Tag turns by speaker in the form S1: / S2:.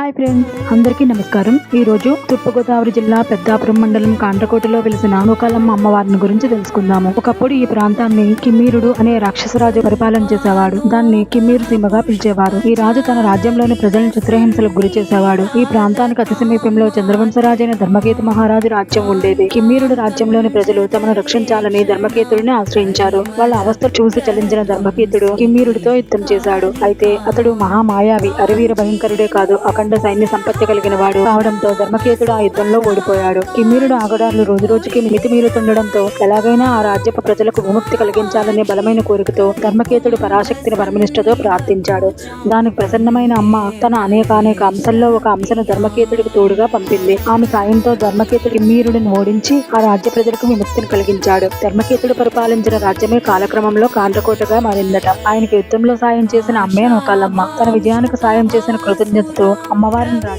S1: Hi friends అందరికీ నమస్కారం. ఈ రోజు తూర్పుగోదావరి జిల్లా పెద్దాపురం మండలం కాండ్రకోటలో వెలిసిన నూకాలమ్మ అమ్మవారిని గురించి తెలుసుకుందాము. ఒకప్పుడు ఈ ప్రాంతాన్ని కిమ్మీరుడు అనే రాక్షసరాజు పరిపాలన చేసేవాడు. దాన్ని కిమ్మీరు సీమగా పిలిచేవారు. ఈ రాజు తన రాజ్యంలోని ప్రజలను చిత్రహింసలకు గురి చేసేవాడు. ఈ ప్రాంతానికి అతి సమీపంలో చంద్రవంశరాజైన ధర్మకేతు మహారాజు రాజ్యం ఉండేది. కిమ్మీరుడు రాజ్యంలోని ప్రజలు తమను రక్షించాలని ధర్మకేతుడిని ఆశ్రయించారు. వాళ్ళ అవస్థ చూసి చలించిన ధర్మకేతుడు కిమ్మీరుడితో యుద్ధం చేశాడు. అయితే అతడు మహామాయావి అరివీర భయంకరుడే కాదు అఖండ సైన్య సంపత్తి కలిగిన వాడు కావడంతో ధర్మకేతుడు ఆ యుద్ధంలో ఓడిపోయాడు. కిమ్మీరుడు ఆగడాలు రోజు రోజుకి మితిమీరుతుండడంతో ఎలాగైనా ఆ రాజ్యపు ప్రజలకు విముక్తి కలిగించాలనే బలమైన కోరికతో ధర్మకేతుడు పరాశక్తిని పరమనిష్టతో ప్రార్థించాడు. దానికి ప్రసన్నమైన అమ్మ తన అనేకానేక అనేక ఒక అంశను ధర్మకేతుడికి తోడుగా పంపింది. ఆమె సాయంతో ధర్మకేతుడు కిమ్మీరుడిని ఓడించి ఆ రాజ్య ప్రజలకు విముక్తిని కలిగించాడు. ధర్మకేతుడు పరిపాలించిన రాజ్యమే కాలక్రమంలో కాండ్రకోటగా మారిందట. ఆయనకి యుద్ధంలో సాయం చేసిన అమ్మే నోకాలమ్మ. తన విజయానికి సాయం చేసిన కృతజ్ఞతతో అమ్మవారిని రాదు.